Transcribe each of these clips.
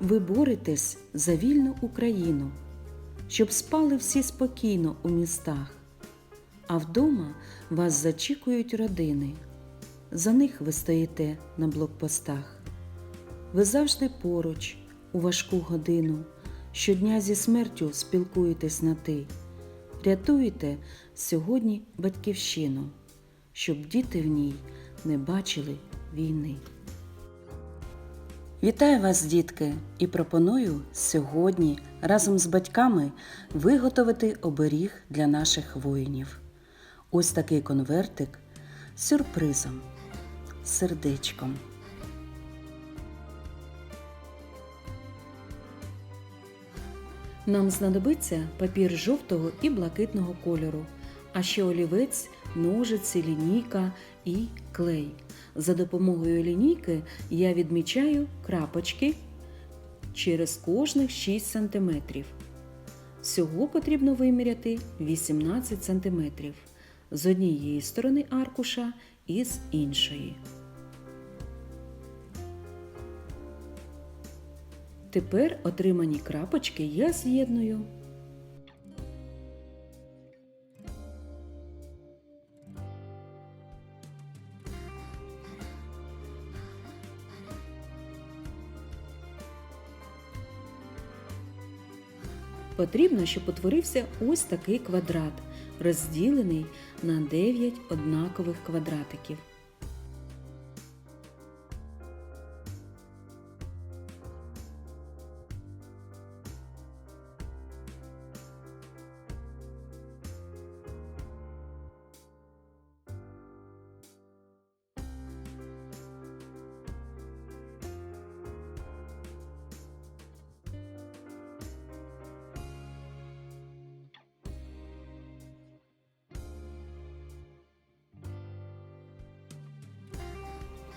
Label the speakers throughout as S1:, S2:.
S1: Ви боретесь за вільну Україну, щоб спали всі спокійно у містах, а вдома вас зачікують родини. За них ви стоїте на блокпостах. Ви завжди поруч у важку годину, щодня зі смертю спілкуєтесь на ти, рятуєте сьогодні батьківщину, щоб діти в ній не бачили війни. Вітаю вас, дітки, і пропоную сьогодні разом з батьками виготовити оберіг для наших воїнів. Ось такий конвертик з сюрпризом, сердечком. Нам знадобиться папір жовтого і блакитного кольору, а ще олівець, ножиці, лінійка і клей. За допомогою лінійки я відмічаю крапочки через кожних 6 см. Всього потрібно виміряти 18 см з однієї сторони аркуша і з іншої. Тепер отримані крапочки я з'єдную. Потрібно, щоб утворився ось такий квадрат, розділений на 9 однакових квадратиків.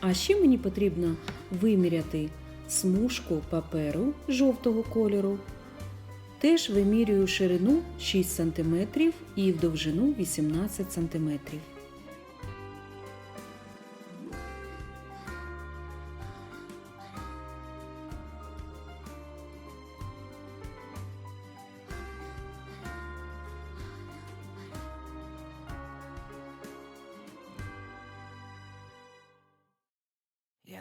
S1: А ще мені потрібно виміряти смужку паперу жовтого кольору. Теж вимірюю ширину 6 см і в довжину 18 см.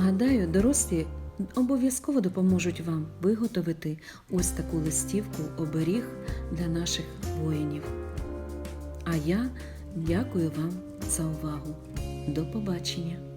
S1: Гадаю, дорослі обов'язково допоможуть вам виготовити ось таку листівку оберіг для наших воїнів. А я дякую вам за увагу. До побачення!